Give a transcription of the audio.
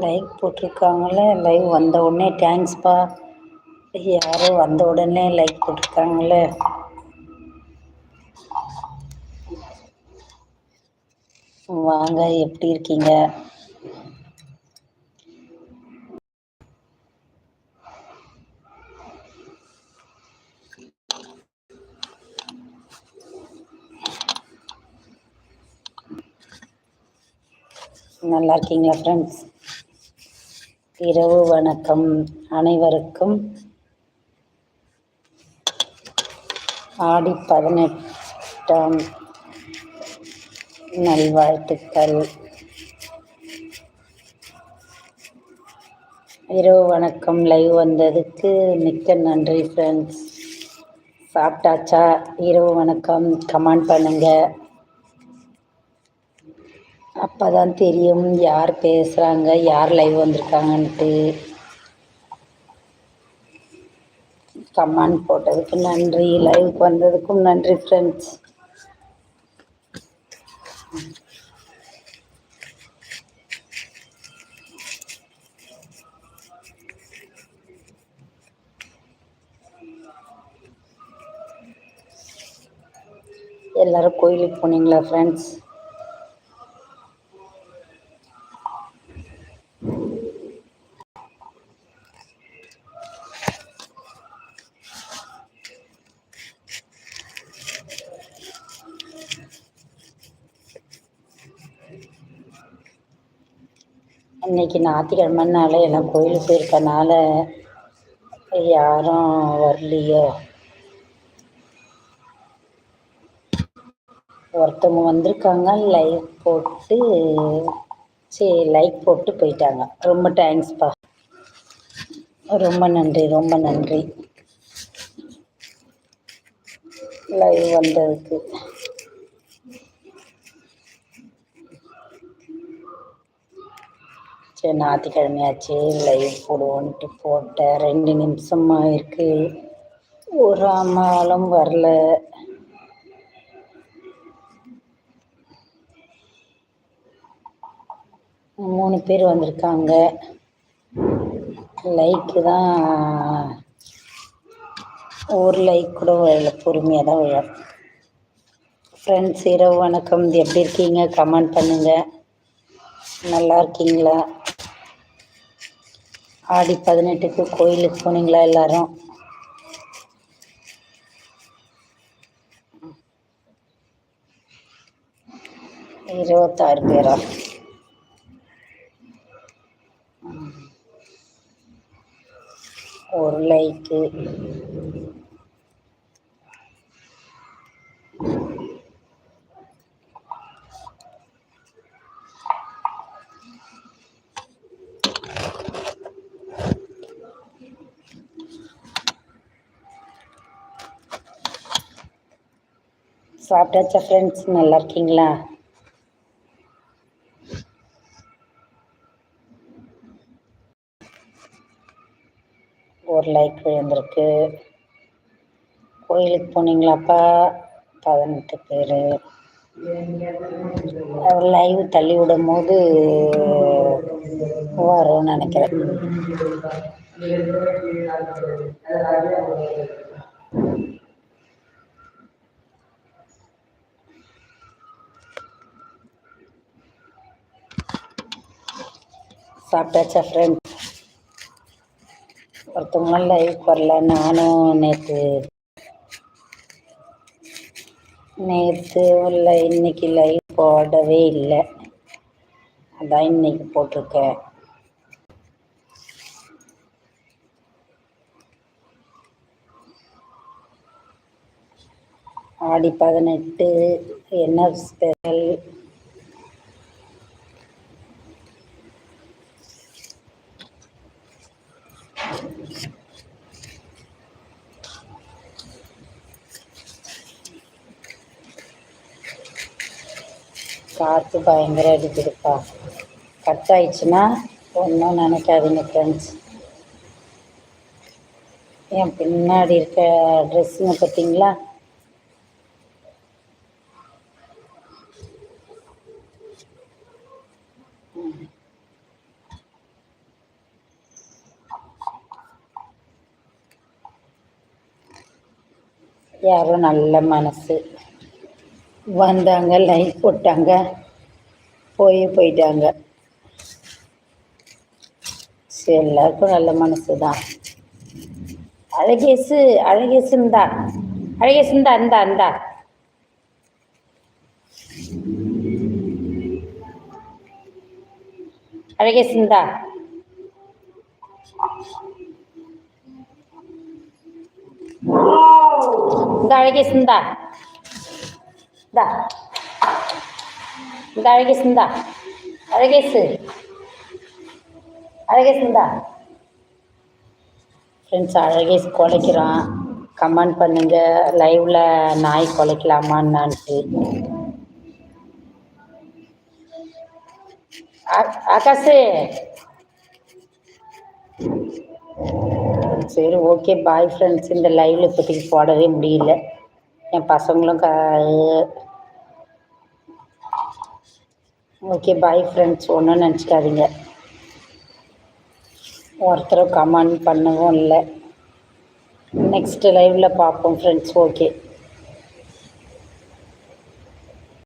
Like போட்டிருக்காங்களே live வந்த உடனே தேங்க்ஸ்ப்பா யாரோ வந்த உடனே லைக் போட்டிருக்காங்களே வாங்க எப்படி இருக்கீங்க? நல்லா இருக்கீங்களா ஃப்ரெண்ட்ஸ் இரவு வணக்கம் அனைவருக்கும். ஆடி பதினெட்டாம் நல்வாழ்த்துக்கள். இரவு வணக்கம் லைவ் வந்ததுக்கு மிக்க நன்றி ஃப்ரெண்ட்ஸ் சாப்பிட்டாச்சா? இரவு வணக்கம். கமெண்ட் பண்ணுங்கள் அப்போ தான் தெரியும் யார் பேசுகிறாங்க யார் லைவ் வந்திருக்காங்கன்ட்டு. கமெண்ட் போட்டதுக்கு நன்றி. லைவுக்கு வந்ததுக்கும் நன்றி ஃப்ரெண்ட்ஸ் எல்லோரும் கோயிலுக்கு போனீங்களா ஃப்ரெண்ட்ஸ் இன்றைக்கி ஞாயிற்றுக்கிழமனால எல்லாம் கோயிலுக்கு போயிருக்கனால யாரும் வரலையோ? ஒருத்தவங்க வந்திருக்காங்க லைவ் போட்டு சரி லைக் போட்டு போயிட்டாங்க. ரொம்ப தேங்க்ஸ்ப்பா ரொம்ப நன்றி ரொம்ப நன்றி. லைவ் வந்ததுக்கு. சரி ஞாயிற்றுக்கிழமையாச்சு லைவ் போடுவோன்ட்டு போட்டேன். ரெண்டு நிமிஷமாக இருக்குது ஒரு அம்மாலும் வரல. மூணு பேர் வந்திருக்காங்க. லைக்கு தான் ஒரு லைக் கூட விழல பொறுமையாக தான் விழும் ஃப்ரெண்ட்ஸ் இரவு வணக்கம். எப்படி இருக்கீங்க? கமெண்ட் பண்ணுங்கள் நல்லா இருக்கீங்களா ஆடி பதினெட்டுக்கு கோயிலுக்கு போனீங்களா எல்லாரும்? இருபத்தாறு பேரா? ஒரு லைக்கு. சாப்பிட்டாச்சா ஃப்ரெண்ட்ஸ் நல்லா இருக்கீங்களா? ஒரு லைக் விழுந்திருக்கு. கோயிலுக்கு போனீங்களாப்பா? பதினெட்டு பேர். லைவ் தள்ளி விடும் போது வரும்னு நினைக்கிறேன். சாப்பிட்டாச்சா ஃப்ரெண்ட் ஒருத்தவங்க லைவ் வரல. நானும் நேற்று நேற்று இல்லை இன்னைக்கு லைவ் போடவே இல்லை. அதான் இன்னைக்கு போட்டிருக்கேன். ஆடி பதினெட்டு என்ன ஸ்பெஷல் காற்று பயங்கர அடிக்குதுப்பா கட் ஆயிடுச்சுன்னா ஒன்றும் நினைக்காதீங்க ஃப்ரெண்ட்ஸ் என் பின்னாடி இருக்க ட்ரெஸ்ஸுங்க பார்த்தீங்களா? யாரும் நல்ல மனசு. வந்தாங்க லைக் போட்டாங்க போய் போயிட்டாங்க. சரி எல்லாருக்கும் நல்ல மனசு தான் அழகேசு அழகேசு இந்தா. அழகேசு இந்தா இந்தா இந்தா. அழகேசு இந்தா. இந்த அழகேசு இந்தா இந்த அழகேசு இந்தா அழகேசு அழகேசு இந்தா ஃப்ரெண்ட்ஸ் அழகேஸ் குலைக்கிறான் கமெண்ட் பண்ணுங்க. லைவ்ல நாய் குலைக்கலாமான்னு ஆ- ஆகாஷு. சரி ஓகே. பாய் ஃப்ரெண்ட்ஸ் இந்த லைவ்ல இப்போதைக்கு போடவே முடியல. என் பசங்களும் க ஓகே பாய் ஃப்ரெண்ட்ஸ் ஒன்றும் நினச்சிக்காதீங்க. ஒருத்தரும் கமெண்ட் பண்ணவும் இல்லை. நெக்ஸ்ட் லைவில் பார்ப்போம் ஃப்ரெண்ட்ஸ் ஓகே